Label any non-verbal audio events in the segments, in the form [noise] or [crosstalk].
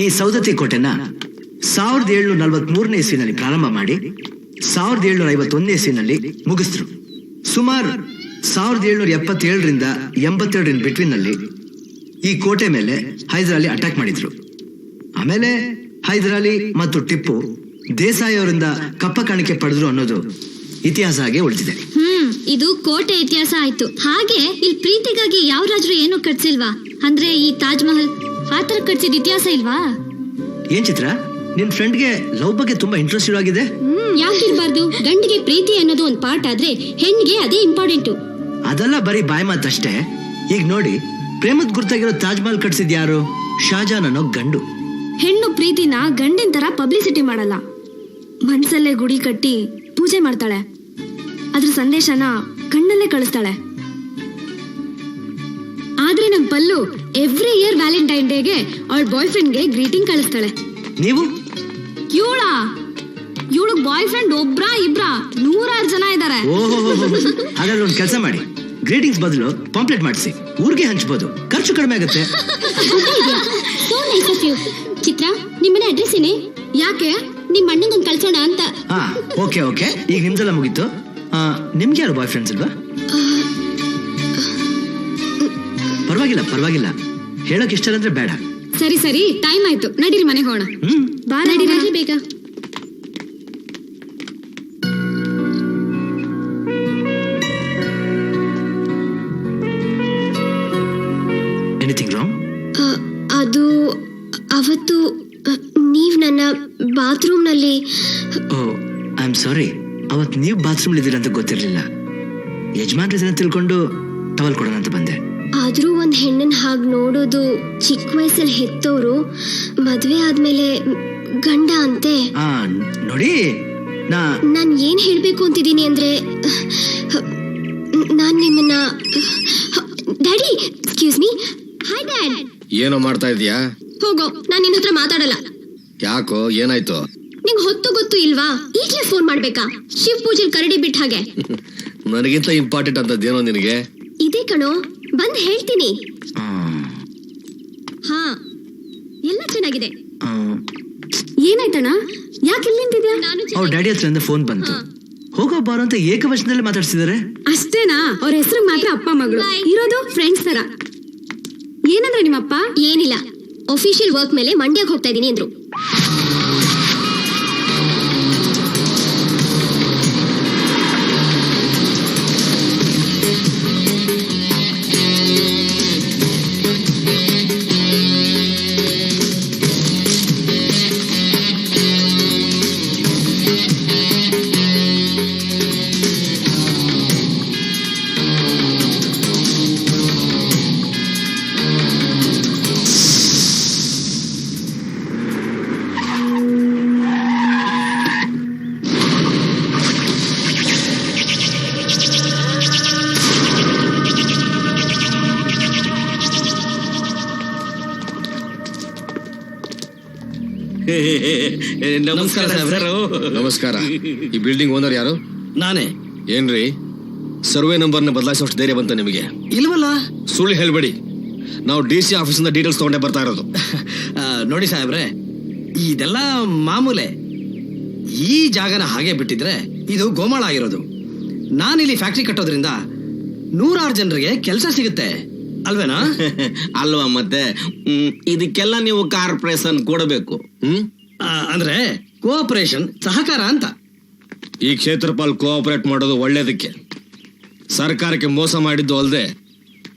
ಈ ಸೌದತ್ತಿ ಕೋಟೆನ ಸಾವಿರದ ಏಳ್ನೂರ ನಲವತ್ತ್ ಮೂರನೇ ಇಸ್ವಿನಲ್ಲಿ ಪ್ರಾರಂಭ ಮಾಡಿ ಸಾವಿರದ ಏಳ್ನೂರ ಐವತ್ತೊಂದನೇ ಇಸ್ವಿನಲ್ಲಿ ಮುಗಿಸಿದ್ರು ಸುಮಾರು ಸಾವಿರದ ಏಳ್ನೂರ ಎಪ್ಪತ್ತೇಳರಿಂದ ಎಂಬತ್ತೆರಡರಿಂದ ಬಿಟ್ವೀನ್ನಲ್ಲಿ ಈ ಕೋಟೆ ಮೇಲೆ ಹೈದರಾಲಿ ಅಟ್ಯಾಕ್ ಮಾಡಿದ್ರು. ಆಮೇಲೆ ಹೈದರಾಲಿ ಮತ್ತು ಟಿಪ್ಪು ದೇಸಾಯಿ ಅವರಿಂದ ಕಪ್ಪ ಕಾಣಿಕೆ ಪಡೆದ್ರು ಅನ್ನೋದು ಇತಿಹಾಸ ಹಾಗೆ ಉಳಿದಿದೆ. ಹ್ಮ್, ಇದು ಕೋಟೆ ಇತಿಹಾಸ ಆಯ್ತು. ಹಾಗೆ ಇಲ್ಲಿ ಪ್ರೀತಿಗಾಗಿ ಯಾವ ರಾಜರು ಏನು ಕಟ್ಸಿಲ್ವಾ? ಅಂದ್ರೆ ಈ ತಾಜ್ ಮಹಲ್? ಆತರ ಕಟ್ಸಿದ ಇತಿಹಾಸ ಇಲ್ವಾ? ಏನ್ ಚಿತ್ರ? ನಿನ್ ಫ್ರೆಂಡ್ಗೆ ಲವ್ ಬಗ್ಗೆ ತುಂಬಾ ಇಂಟ್ರೆಸ್ಟ್ ಆಗಿದೆ ಹ್ಮ್ ಯಾಕಿರ್ಬಾರ್ದು ಗಂಡಿಗೆ ಪ್ರೀತಿ ಅನ್ನೋದು ಒಂದ್ ಪಾರ್ಟ್ ಆದ್ರೆ ಹೆಣ್ಣಿಗೆ ಅದೇ ಇಂಪಾರ್ಟೆಂಟ್ ಅದೆಲ್ಲ ಬರೀ ಬಾಯ್ ಮಾತಷ್ಟೇ. ಈಗ ನೋಡಿ ಪ್ರೇಮದ ಗುರ್ತಾಗಿರೋ ತಾಜ್ ಮಹಲ್ ಕಟ್ಸಿದ್ ಯಾರು? ಶಾಜಾನ್ ಅನ್ನೋ ಗಂಡು. ಹೆಣ್ಣು ಪ್ರೀತಿನ ಗಂಡಿನ ತರ ಪಬ್ಲಿಸಿಟಿ ಮಾಡಲ್ಲ. ಮನ್ಸಲ್ಲೇ ಗುಡಿ ಕಟ್ಟಿ ಪೂಜೆ ಮಾಡ್ತಾಳೆ. ಅದ್ರ ಸಂದೇಶನ ಕಣ್ಣಲ್ಲೇ ಕಳಿಸ್ತಾಳೆ. ಆದ್ರೆ ನಮ್ ಪಲ್ಲು ಎವ್ರಿ ಇಯರ್ ವ್ಯಾಲೆಂಟೈನ್ ಡೇಗೆ ಅವಳ ಬಾಯ್ ಫ್ರೆಂಡ್ಗೆ ಗ್ರೀಟಿಂಗ್ ಕಳಿಸ್ತಾಳೆ. ನೀವು? ಇವಳ? ಇವಳು ಬಾಯ್ ಫ್ರೆಂಡ್ ಒಬ್ರ ಇಬ್ರ? ನೂರಾರು ಜನ ಇದ್ದಾರೆ ಓಹೋ ಹಾಗಾದ್ರೆ ಒಂದು ಕೆಲಸ ಮಾಡಿ. ಗ್ರೀಟಿಂಗ್ಸ್ ಬದಲು ಪಾಂಪ್ಲೆಟ್ ಮಾಡಿಸಿ. ಊರಿಗೆ ಹಂಚ್ಬೋದು. ಖರ್ಚು ಕಡಿಮೆ ಆಗುತ್ತೆ. ಚಿತ್ರ ನಿಮ್ಮನೆ ಅಡ್ರೆಸ್ ಏನೇ? ಯಾಕೆ? ನಿಮ್ಮ ಅಣ್ಣಂಗೊಂದು ಕಳ್ಸೋಣ ಅಂತ. ಹಾ ಓಕೆ ಓಕೆ. ಈಗ ನಿಮ್ದೆಲ್ಲ ಮುಗೀತು. ನಿಮ್ಗೆ ಯಾರು ಬಾಯ್ ಫ್ರೆಂಡ್ಸ್ ಇಲ್ವಾ ಪರವಾಗಿಲ್ಲ ಪರವಾಗಿಲ್ಲ. ಹೇಳಕ್ ಇಷ್ಟ ಅಂದ್ರೆ ಬೇಡ. ಸರಿ ಸರಿ ಟೈಮ್ ಆಯ್ತು. ನಡೀರಿ ಮನೆಗೆ ಹೋಗೋಣ. ಹ್ಮ್. ಬಾ ನಡೀರಿ ಬೇಗ. ಎನಿಥಿಂಗ್ ರಾಂಗ್ ಅ, ಅದು ಅವತ್ತು ನೀವ್ ನನ್ನ ಬಾತ್ರೂಮ್ನಲ್ಲಿ ಓ ಐ ಆಮ್ ಸಾರಿ ಅವತ್ತು ನೀವು ಬಾತ್ರೂಮ್ ಇದ್ದೀರ ಅಂತ ಗೊತ್ತಿರಲಿಲ್ಲ. ಯಜಮಾನ್ರ ತಿಳ್ಕೊಂಡು ಟವಲ್ ಕೊಡೋಣ ಅಂತ ಬಂದೆ. ಆದ್ರೂ ಒಂದ್ ಹೆಣ್ಣನ್ ಹಾಗ್ ನೋಡೋದು ಚಿಕ್ಕ ವಯಸ್ಸಲ್ಲಿ ಹೆತ್ತವ್ರು ಮದ್ವೆ ಆದ್ಮೇಲೆ ಗಂಡ ಅಂತೆ. ಆ ನೋಡಿ ನಾ ನಾನ್ ಏನ್ ಹೇಳ್ಬೇಕು ಅಂತಿದ್ದೀನಿ ಅಂದ್ರೆ ನಾನ್ ನಿಮ್ಮನ್ನ daddy excuse me. Hi dad. ಏನೋ ಮಾಡ್ತಾ ಇದೀಯಾ ಹೋಗೋ ನಾನ್ ನಿನ್ನ ಹತ್ರ ಮಾತಾಡಲ್ಲ. ಯಾಕೋ ಏನಾಯ್ತು? ನಿಂಗೆ ಹೊತ್ತು ಗೊತ್ತು ಇಲ್ವಾ? ಈಗಲೇ ಫೋನ್ ಮಾಡ್ಬೇಕಾ? ಶಿವ್ ಪೂಜೆ ಕರಡಿ ಬಿಟ್ಟ ಹಾಗೆ. ನನಗಿಂತ ಇಂಪಾರ್ಟೆಂಟ್ ಅಂತದ್ದೇನೋ ನಿನಗೆ? ಇದೇ ಕಣೋ ಬಂದ್ ಹೇಳ್ತೀನಿ. ಹಾ ಎಲ್ಲ ಚೆನ್ನಾಗಿದೆ. ಆ, ಏನಾಯ್ತಣ್ಣ? ಯಾಕೆ ಇಲ್ಲಿ ನಿಂತಿದ್ಯಾ? ನಾನು ಅವ್ರ ಡ್ಯಾಡಿ ಹತ್ರ ಫೋನ್ ಬಂತು. ಹೋಗೋ ಬಾರೋ ಅಂತ ಏಕವಚನದಲ್ಲಿ ಮಾತಾಡ್ಸಿದಾರೆ ಅಷ್ಟೇನಾ? ಅವ್ರ ಹೆಸರು ಮಾತ್ರ ಅಪ್ಪ ಮಗಳು. ಇರೋದು ಫ್ರೆಂಡ್ಸ್ ತರ. ಏನಂದ್ರೆ ನಿಮ್ಮಪ್ಪ? ಏನಿಲ್ಲ. ಅಫಿಷಿಯಲ್ ವರ್ಕ್ ಮೇಲೆ ಮಂಡ್ಯಕ್ಕೆ ಹೋಗ್ತಾ ಇದೀನಿ ಅಂದ್ರು. ನಮಸ್ಕಾರ ಸಾಹೇಬ್ರೆ ನಮಸ್ಕಾರ. ಈ ಬಿಲ್ಡಿಂಗ್ ಓನರ್ ಯಾರು? ನಾನೇ. ಏನ್ರಿ? ಸರ್ವೆ ನಂಬರ್ನ ಬದಲಾಯಿಸೋಷ್ಟು ಧೈರ್ಯ ಬಂತ ನಿಮಗೆ? ಇಲ್ವಲ್ಲ? ಸುಳ್ಳು ಹೇಳ್ಬೇಡಿ. ನಾವು ಡಿ ಸಿ ಆಫೀಸಿಂದ ಡೀಟೇಲ್ಸ್ ತಗೊಂಡೇ ಬರ್ತಾ ಇರೋದು. ಆ, ನೋಡಿ ಸಾಹೇಬ್ರೆ ಇದೆಲ್ಲ ಮಾಮೂಲೆ. ಈ ಜಾಗನ ಹಾಗೆ ಬಿಟ್ಟಿದ್ರೆ ಇದು ಗೋಮಾಳ ಆಗಿರೋದು. ನಾನಿಲ್ಲಿ ಫ್ಯಾಕ್ಟ್ರಿ ಕಟ್ಟೋದ್ರಿಂದ ನೂರಾರು ಜನರಿಗೆ ಕೆಲಸ ಸಿಗುತ್ತೆ. ಅಲ್ವೇನಾ? [laughs] ಅಲ್ವಾ ಮತ್ತೆ? ಇದಕ್ಕೆಲ್ಲ ನೀವು ಕಾರ್ಪೊರೇಷನ್ ಕೊಡಬೇಕು. ಹ್ಮ್? ಅಂದ್ರೆ ಕೋಆಪರೇಷನ್ ಸಹಕಾರ ಅಂತ. ಈ ಕ್ಷೇತ್ರಪಾಲ್ ಕೋಆಪರೇಟ್ ಮಾಡೋದು ಒಳ್ಳೇದಕ್ಕೆ. ಸರ್ಕಾರಕ್ಕೆ ಮೋಸ ಮಾಡಿದ್ದು ಅಲ್ಲದೆ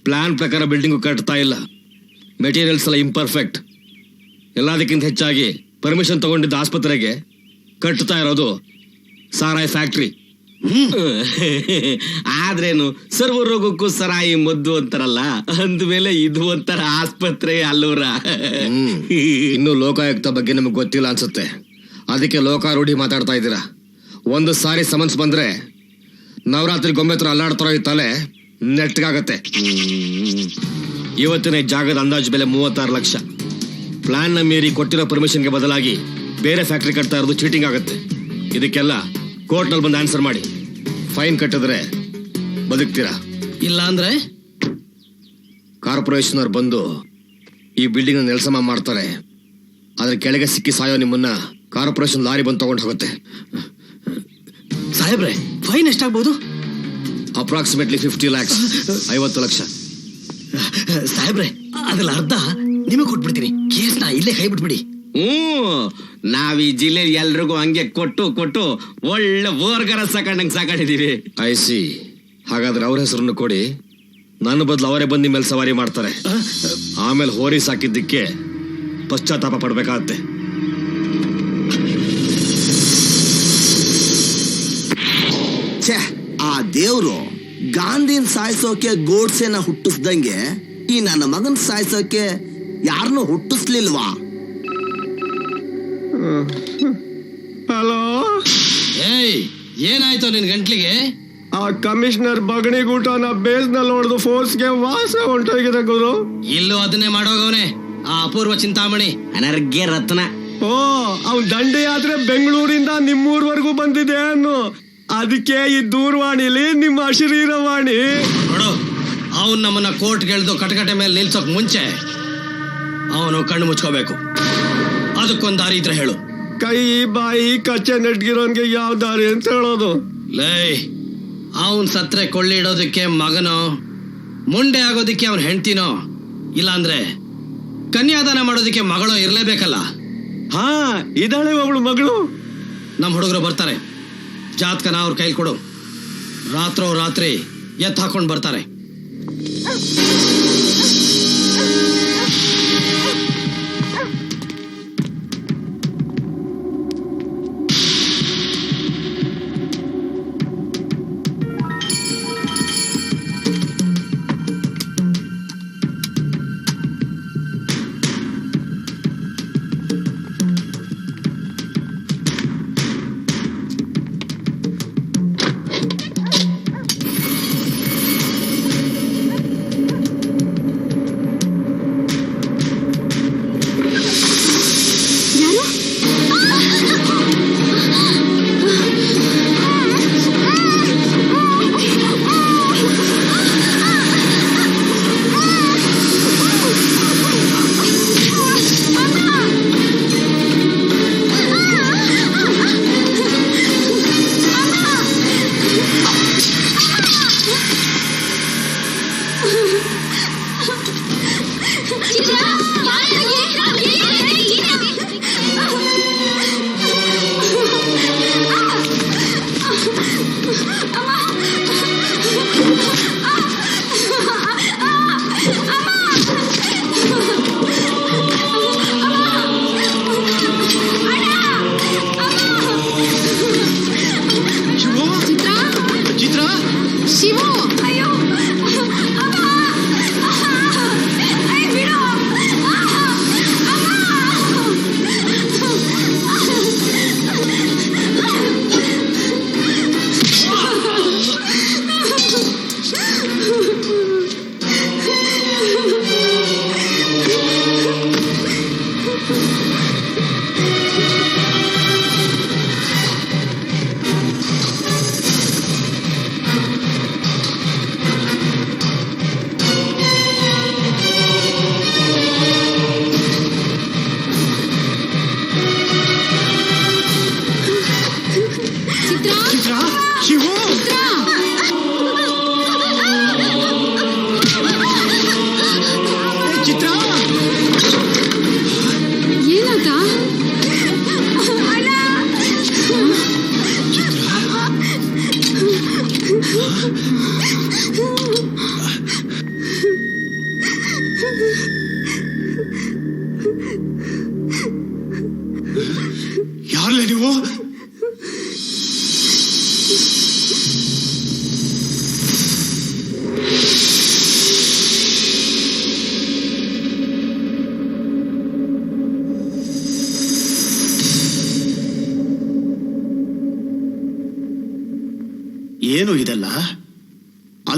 ಪ್ಲಾನ್ ಪ್ರಕಾರ ಬಿಲ್ಡಿಂಗು ಕಟ್ತಾ ಇಲ್ಲ. ಮೆಟೀರಿಯಲ್ಸ್ ಎಲ್ಲ ಇಂಪರ್ಫೆಕ್ಟ್ ಎಲ್ಲದಕ್ಕಿಂತ ಹೆಚ್ಚಾಗಿ ಪರ್ಮಿಷನ್ ತಗೊಂಡಿದ್ದ ಆಸ್ಪತ್ರೆಗೆ ಕಟ್ತಾ ಇರೋದು ಸಾರಾಯಿ ಫ್ಯಾಕ್ಟ್ರಿ ಆದ್ರೇನು, ಸರ್ವ ರೋಗಕ್ಕೂ ಸರಾಯಿ ಮದ್ದು ಅಂತಾರಲ್ಲ, ಅಂದ್ಮೇಲೆ ಇದು ಒಂಥರ ಆಸ್ಪತ್ರೆ ಅಲ್ಲೂರ. ಇನ್ನು ಲೋಕಾಯುಕ್ತ ಬಗ್ಗೆ ನಿಮಗೆ ಗೊತ್ತಿಲ್ಲ ಅನ್ಸುತ್ತೆ. ಅದಕ್ಕೆ ಲೋಕಾರೂಢಿ ಮಾತಾಡ್ತಾ ಇದ್ದೀರಾ? ಒಂದು ಸಾರಿ ಸಮನ್ಸ್ ಬಂದ್ರೆ, ನವರಾತ್ರಿ ಗೊಂಬೆ ಹತ್ರ ಅಲ್ಲಾಡ್ತಾರೋ ಈ ತಲೆ ನೆಟ್ಗಾಗತ್ತೆ ಇವತ್ತಿನ ಜಾಗದ ಅಂದಾಜು ಬೆಲೆ ಮೂವತ್ತಾರು ಲಕ್ಷ. ಪ್ಲಾನ್ನ ಮೀರಿ ಕೊಟ್ಟಿರೋ ಪರ್ಮಿಷನ್ಗೆ ಬದಲಾಗಿ ಬೇರೆ ಫ್ಯಾಕ್ಟ್ರಿ ಕಟ್ತಾ ಇರೋದು ಚೀಟಿಂಗ್ ಆಗುತ್ತೆ. ಇದಕ್ಕೆಲ್ಲ ಕೋರ್ಟ್ನಲ್ಲಿ ಬಂದು ಆನ್ಸರ್ ಮಾಡಿ. ಫೈನ್ ಕಟ್ಟಿದ್ರೆ ಬದುಕ್ತೀರಾ? ಇಲ್ಲ ಅಂದ್ರೆ ಬಂದು ಈ ಬಿಲ್ಡಿಂಗ್ ನೆಲಸಮ ಮಾಡ್ತಾರೆ. ಅದ್ರ ಕೆಳಗೆ ಸಿಕ್ಕಿ ಸಾಯೋ ನಿಮ್ಮನ್ನ ಕಾರ್ಪೊರೇಷನ್ ಲಾರಿ ಬಂದು ತಗೊಂಡು ಹೋಗುತ್ತೆ. ಸಾಹೇಬ್ರೆ ಫೈನ್ ಎಷ್ಟಾಗ್ಬೋದು? ಅಪ್ರಾಕ್ಸಿಮೇಟ್ಲಿ ಫಿಫ್ಟಿ ಲ್ಯಾಕ್ಸ್ ಐವತ್ತು ಲಕ್ಷ. ಸಾಹೇಬ್ರೆ ಅದ್ರಲ್ಲಿ ಅರ್ಧ ನಿಮಗೆ ಕೊಟ್ಬಿಡ್ತೀನಿ. ಕೇಸ್ನ ಇಲ್ಲೇ ಕೈ ಬಿಟ್ಬಿಡಿ ಹ್ಮ್ ನಾವ್ ಈ ಜಿಲ್ಲೆ ಎಲ್ರಿಗೂ ಹಂಗೆ ಕೊಟ್ಟು ಕೊಟ್ಟು ಒಳ್ಳೆ ಓರ್ಗರ ಸಾಕೊಂಡಂಗ್ ಸಾಕೊಂಡಿದೀವಿ. ಐ ಸಿ ಹಾಗಾದ್ರೆ ಅವ್ರ ಹೆಸರನ್ನು ಕೊಡಿ. ನನ್ನ ಬದಲು ಅವರೇ ಬಂದು ಮೇಲೆ ಸವಾರಿ ಮಾಡ್ತಾರೆ. ಆಮೇಲೆ ಹೋರಿ ಸಾಕಿದ್ದಕ್ಕೆ ಪಶ್ಚಾತ್ತಾಪ ಪಡ್ಬೇಕಾಗತ್ತೆ. ಛೇ ಆ ದೇವ್ರು ಗಾಂಧಿನ್ ಸಾಯಿಸೋಕೆ ಗೋಡ್ಸೆನ ಹುಟ್ಟಿಸ್ದಂಗೆ ಈ ನನ್ನ ಮಗನ್ ಸಾಯಿಸೋಕೆ ಯಾರನ್ನೂ ಹುಟ್ಟಿಸ್ಲಿಲ್ವಾ? ಹಲೋ ಏಯ್ ಏನಾಯ್ತು ನಿನ್ ಗಂಟ್ಲಿಗೆ? ಆ ಕಮಿಷನರ್ ಬಗಣಿಗೂಟನ ಬೇಸ್ನಲ್ಲಿ ಹೊಡೆದು ಫೋರ್ಸ್ಗೆ ವಾಸ ಹೊಂಟೋಗಿದೆ ಗುರು. ಇಲ್ಲೂ ಅದನ್ನೇ ಮಾಡೋಗವನೆ. ಆ ಅಪೂರ್ವ ಚಿಂತಾಮಣಿ ಅನರ್ಘ್ಯ ರತ್ನ. ಓ ಅವ್ನ್ ಆದ್ರೆ ಬೆಂಗಳೂರಿಂದ ನಿಮ್ಮೂರ್ವರೆಗೂ ಬಂದಿದೆ ಅನ್ನು. ಅದಕ್ಕೆ ಈ ದೂರವಾಣಿಲಿ ನಿಮ್ಮ ಅಶರೀರವಾಣಿ. ನೋಡು ಅವನ್ ನಮ್ಮನ್ನ ಕೋರ್ಟ್ ಗೆಳ್ದು ಕಟಕಟೆ ಮೇಲೆ ನಿಲ್ಸೋಕ್ ಮುಂಚೆ ಅವನು ಕಣ್ಣು ಮುಚ್ಕೋಬೇಕು. ಅದಕ್ಕೊಂದ್ ದಾರಿ ಇದ್ರೆ ಹೇಳು. ಕೈ ಬಾಯಿ ಕಚ್ಚೆ ನೆಟ್ಗಿರೋನ್ಗೆ ಯಾವ ದಾರಿ ಅಂತ ಹೇಳೋದು. ಲೈ ಅವನ್ ಸತ್ರೆ ಕೊಳ್ಳಿ ಇಡೋದಕ್ಕೆ ಮಗನೋ ಮುಂಡೆ ಆಗೋದಕ್ಕೆ ಅವನ್ ಹೆಂಡ್ತಿನೋ ಇಲ್ಲಾಂದ್ರೆ ಕನ್ಯಾದಾನ ಮಾಡೋದಕ್ಕೆ ಮಗಳು ಇರ್ಲೇಬೇಕಲ್ಲ. ಹಾ ಇದಾಳೆ ಅವಳು ಮಗಳು. ನಮ್ಮ ಹುಡುಗರು ಬರ್ತಾರೆ. ಜಾತ್ಕನ ಅವ್ರ ಕೈಲಿ ಕೊಡು. ರಾತ್ರೋ ರಾತ್ರಿ ಎತ್ ಹಾಕೊಂಡು ಬರ್ತಾರೆ.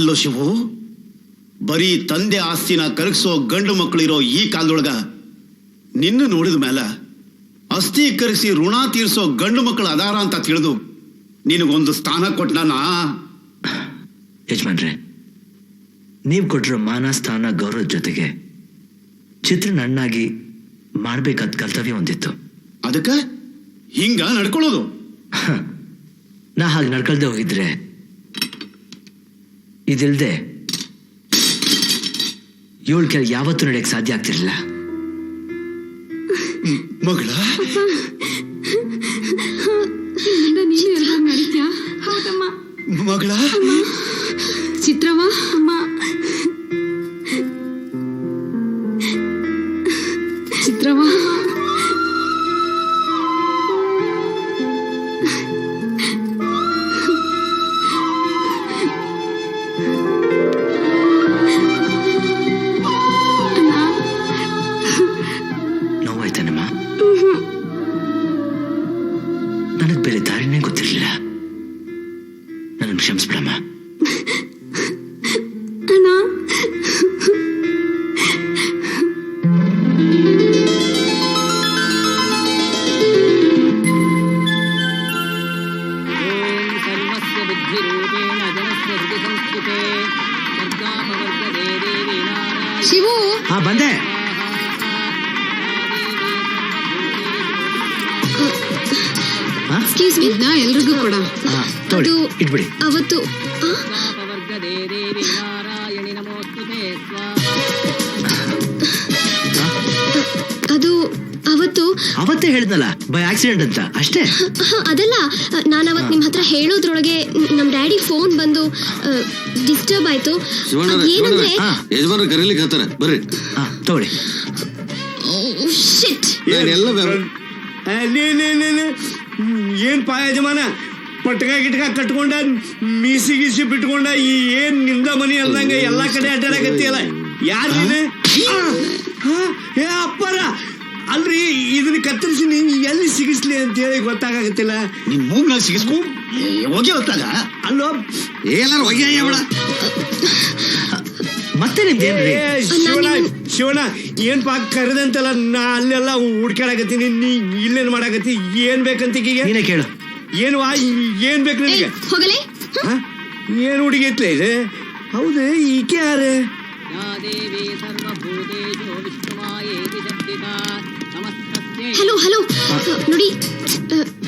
ಅಲ್ಲೋ ಶಿವು ಬರೀ ತಂದೆ ಆಸ್ತಿನ ಕರಗಿಸೋ ಗಂಡು ಮಕ್ಕಳಿರೋ ಈ ಕಾಲದೊಳಗ ನಿನ್ನ ನೋಡಿದ ಮೇಲೆ ಅಸ್ಥಿ ಕರೆಸಿ ಋಣ ತೀರಿಸೋ ಗಂಡು ಮಕ್ಕಳು ಅದಾರ ಅಂತ ತಿಳಿದು ನಿನಗೊಂದು ಸ್ಥಾನ ಕೊಟ್ಟನಾ ಯಜಮಾನ್ರೆ ನೀವು ಕೊಟ್ಟಿರೋ ಮಾನ ಸ್ಥಾನ ಗೌರವದ ಜೊತೆಗೆ ಚಿತ್ರ ನನ್ನಾಗಿ ಮಾಡ್ಬೇಕಾದ ಕರ್ತವ್ಯ ಒಂದಿತ್ತು. ಅದಕ್ಕ ಹಿಂಗ ನಡ್ಕೊಳ್ಳೋದು? ನಾ ಹಾಗೆ ನಡ್ಕೊಳ್ದೆ ಹೋಗಿದ್ರೆ ಇದಿಲ್ದೆ ಏಳ್ ಕೆಲ ಯಾವತ್ತೂ ನಡೆಯಕ್ಕೆ ಸಾಧ್ಯ ಆಗ್ತಿರ್ಲಿಲ್ಲ. ಮಗಳ? ನನಗೆ ಬೇರೆ ದಾರಿನೇ ಗೊತ್ತಿರಲಿಲ್ಲ. ನನ್ನ ಕ್ಷಮಿಸ್ಬಿಡಮ್ಮ. ಎಕ್ಸ್ಕ್ಯೂಸ್ ಮೀ ನಾ ಎಲ್ರಿಗೂ ಕೊಡ. ಅದು ಇಟ್ಬಿಡಿ. ಅವತ್ತು ಅದು ಅವತ್ತು ಅವತ್ತೇ ಹೇಳಿದ್ನಲ್ಲ ಬೈ ಆಕ್ಸಿಡೆಂಟ್ ಅಂತ ಅಷ್ಟೇ? ಅದಲ್ಲ ನಾನು ಅವತ್ತು ನಿಮ್ಮ ಹತ್ರ ಹೇಳೋದ್ರೊಳಗೆ ನಮ್ಮ ಡ್ಯಾಡಿ ಫೋನ್ ಬಂದು ಡಿಸ್ಟರ್ಬ್ ಆಯ್ತು. ಏನಂದ್ರೆ ಯಜಮಾನ ಕರೀಲಿಕ್ಕೆ ಹತ್ತಾರೆ ಬರ್ರಿ. ತಗೊಳ್ಳಿ ಶಿಟ್ ನಾನೆಲ್ಲ ಏನ್ ಪಾಯ ಯಜಮಾನ? ಪಟ್ಕ ಗಿಟ್ಕ ಕಟ್ಕೊಂಡ ಮೀಸಿ ಗೀಸಿ ಬಿಟ್ಕೊಂಡ ಈ ಏನ್ ನಿಮ್ದ ಮನಿ ಅಲ್ದಂಗ ಎಲ್ಲಾ ಕಡೆ ಅಡ್ಡಾಡಕತ್ತಿಯಲ್ಲ? ಯಾರು ನೀನು? ಏ ಅಪ್ಪರ! ಅಲ್ರಿ ಇದನ್ನ ಕತ್ತರಿಸಿ ನೀ ಎಲ್ಲಿ ಸಿಗಿಸ್ಲಿ ಅಂತ ಹೇಳಿ ಗೊತ್ತಾಗತ್ತಿಲ್ಲ ನಿನ್ ಮೂಗ್ನಾಗ ಸಿಗಿಸ್ಕೊ? ಹೋಗಿ ಹೊತ್ತಾಗ ಅಲ್ಲೋ? ಎಲ್ಲಾರು ಹೊಗೆ ಬಿಡ. ಮತ್ತೆ ನಿಮ್ದೇನ್ರಿ ಶಿವಣ ಶಿವಣ ಏನ್ ಪಾ ಕರೆದಂತಲ್ಲ ನಾ ಅಲ್ಲೆಲ್ಲ ಹುಡ್ಕಾಡಕತ್ತೀನಿ ನೀ ಇಲ್ಲೇನ್ ಮಾಡಾಕತ್ತಿ ಏನ್ ಬೇಕಂತ ಈಗ ನೀನೇ ಕೇಳು. ಏನು ವಾ ಏನ್ ಬೇಕು ನಿಮಗೆ ಹೋಗಲೇ? ಏನ್ ಹುಡುಗಿ ಐತ್ಲೆ ಇದೆ? ಹೌದು ಈಕೆ ಯಾರು ಹಲೋ ಹಲೋ. ನೋಡಿ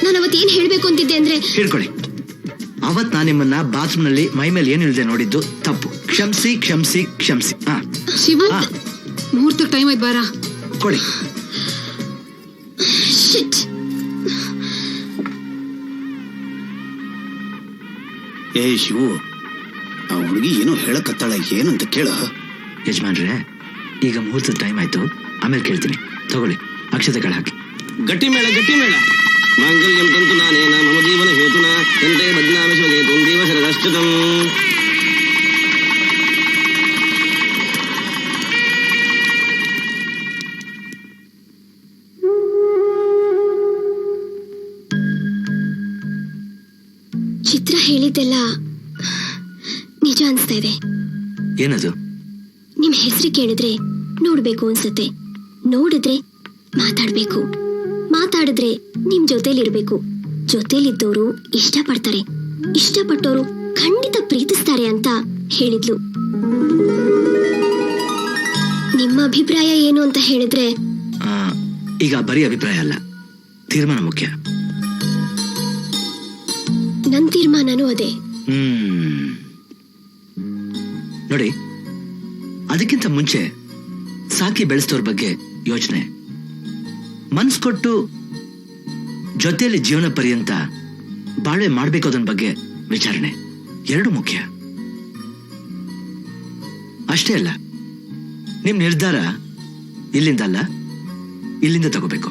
ನಾನು ಅವತ್ತೇನ್ ಹೇಳಬೇಕು ಅಂತಿದ್ದೆ ಅಂದ್ರೆ ಹೇಳ್ಕೊಳ್ಳಿ ಅವತ್ ನಾನು ನಿಮ್ಮನ್ನ ಬಾತ್ರೂಮ್ನಲ್ಲಿ ಮೈ ಮೇಲೆ ಏನು ಇಲ್ಲದೆ ನೋಡಿದ್ದು? ತಪ್ಪು. ಕ್ಷಮಿಸಿ ಕ್ಷಮಿಸಿ ಕ್ಷಮಿಸಿ. ಹಾ. ಶಿವು ಹಾ. ಮುಹೂರ್ತಕ್ಕೆ ಟೈಮ್ ಆಯ್ತು ಬಾರ. ಕೊಡಿ. ಶಿಟ್ ಏ ಶಿವು ಆ ಹುಡುಗಿ ಏನೋ ಹೇಳಕತ್ತಾಳ ಏನಂತ ಕೇಳ. ಯಜಮಾನ್ರೆ ಈಗ ಮುಹೂರ್ತದ ಟೈಮ್ ಆಯ್ತು. ಆಮೇಲೆ ಕೇಳ್ತೀನಿ. ತಗೊಳ್ಳಿ. ಅಕ್ಷತೆಗಳ ಹಾಕಿ. ಗಟ್ಟಿ ಮೇಳ ಗಟ್ಟಿ ಮೇಳ ಮಾಂಗಲ್ಯಂ ತಂತು ನಾನೇನ ಮಮ ಜೀವನ ಹೇತುನ ಎಂತೆ ಬದ್ನಾಮಿ ಶಿವಗೇತು ದೇವ ಶರದಶ್ಚತಂ. ಚಿತ್ರ ಹೇಳಿದ್ದೆಲ್ಲ ನಿಜ ಅನ್ಸ್ತಾ ಇದೆ. ಏನದು? ನಿಮ್ ಹೆಸರು ಕೇಳಿದ್ರೆ ನೋಡ್ಬೇಕು ಅನ್ಸುತ್ತೆ. ನೋಡಿದ್ರೆ ಮಾತಾಡ್ಬೇಕು. ಮಾತಾಡಿದ್ರೆ ನಿಮ್ ಜೊತೆಲಿರ್ಬೇಕು. ಜೊತೆಲಿದ್ದವರು ಇಷ್ಟಪಡ್ತಾರೆ. ಇಷ್ಟಪಟ್ಟವರು ಖಂಡಿತ ಪ್ರೀತಿಸ್ತಾರೆ ಅಂತ ಹೇಳಿದ್ಲು. ನಿಮ್ಮ ಅಭಿಪ್ರಾಯ ಏನು ಅಂತ ಹೇಳಿದ್ರೆ? ಈಗ ಬರೀ ಅಭಿಪ್ರಾಯ ಅಲ್ಲ. ತೀರ್ಮಾನ ಮುಖ್ಯ. ನನ್ ತೀರ್ಮಾನನು ಅದೇ. ನೋಡಿ ಅದಕ್ಕಿಂತ ಮುಂಚೆ ಸಾಕಿ ಬೆಳೆಸ್ತವ್ರ ಬಗ್ಗೆ ಯೋಚನೆ. ಮನ್ಸ್ ಕೊಟ್ಟು ಜೊತೆಯಲ್ಲಿ ಜೀವನ ಪರ್ಯಂತ ಬಾಳ್ವೆ ಮಾಡ್ಬೇಕು ಅದನ್ನ ಬಗ್ಗೆ ವಿಚಾರಣೆ. ಎರಡು ಮುಖ್ಯ. ಅಷ್ಟೇ ಅಲ್ಲ, ನಿಮ್ ನಿರ್ಧಾರ ಇಲ್ಲಿಂದ ಅಲ್ಲ, ಇಲ್ಲಿಂದ ತಗೋಬೇಕು.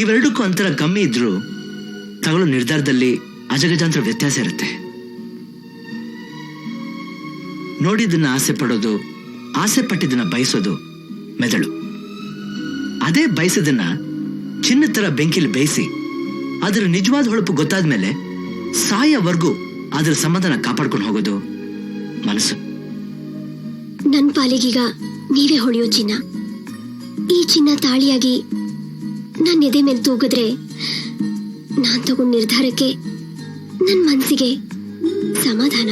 ಇವೆರಡಕ್ಕೂ ಅಂತರ ಕಮ್ಮಿ ಇದ್ರೂ ತಗೊಳ್ಳೋ ನಿರ್ಧಾರದಲ್ಲಿ ಅಜಗಜಾಂತರ ವ್ಯತ್ಯಾಸ ಇರುತ್ತೆ. ನೋಡಿದ್ದನ್ನ ಆಸೆ ಪಡೋದು, ಆಸೆ ಪಟ್ಟಿದ್ದನ್ನ ಬಯಸೋದು ಮೆದಳು. ಅದೇ ಬಯಸದನ್ನ ಚಿನ್ನ ತರ ಬೆಂಕಿಲಿ ಬೇಯಿಸಿ, ಅದರ ನಿಜವಾದ ಹೊಳಪು ಗೊತ್ತಾದ ಮೇಲೆ ಸಾಯವರೆಗೂ ಅದರ ಸಂಬಂಧನ ಕಾಪಾಡ್ಕೊಂಡು ಹೋಗೋದು ಮನಸ್ಸು. ನನ್ ಪಾಲಿಗೀಗ ನೀವೇ ಹೊಳೆಯೋ ಚಿನ್ನ. ಈ ಚಿನ್ನ ತಾಳಿಯಾಗಿ ನನ್ನ ಎದೆ ಮೇಲೆ ತೂಗಿದ್ರೆ ನಾನ್ ತಗೊಂಡ ನಿರ್ಧಾರಕ್ಕೆ ನನ್ನ ಮನಸ್ಸಿಗೆ ಸಮಾಧಾನ.